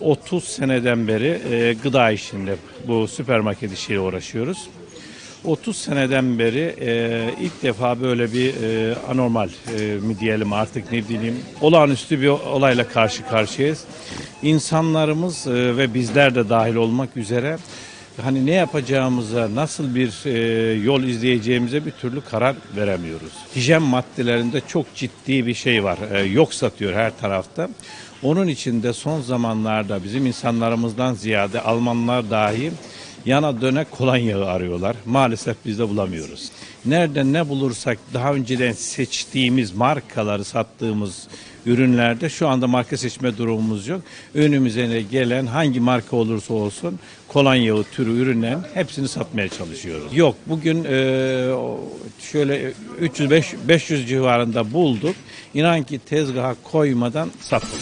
30 seneden beri e, gıda işinde bu süpermarket işiyle uğraşıyoruz. 30 seneden beri e, ilk defa böyle bir e, anormal e, mi diyelim artık ne diyeyim olağanüstü bir olayla karşı karşıyayız. İnsanlarımız e, ve bizler de dahil olmak üzere hani ne yapacağımıza, nasıl bir e, yol izleyeceğimize bir türlü karar veremiyoruz. Hijyen maddelerinde çok ciddi bir şey var. E, yok satıyor her tarafta. Onun için de son zamanlarda bizim insanlarımızdan ziyade Almanlar dahi yana döne kolonyağı arıyorlar. Maalesef biz de bulamıyoruz. Nerede ne bulursak daha önceden seçtiğimiz markaları sattığımız ürünlerde şu anda marka seçme durumumuz yok. Önümüze gelen hangi marka olursa olsun kolonyağı türü ürünlerin hepsini satmaya çalışıyoruz. Yok bugün e, şöyle 300-500 civarında bulduk. İnan ki tezgaha koymadan sattık.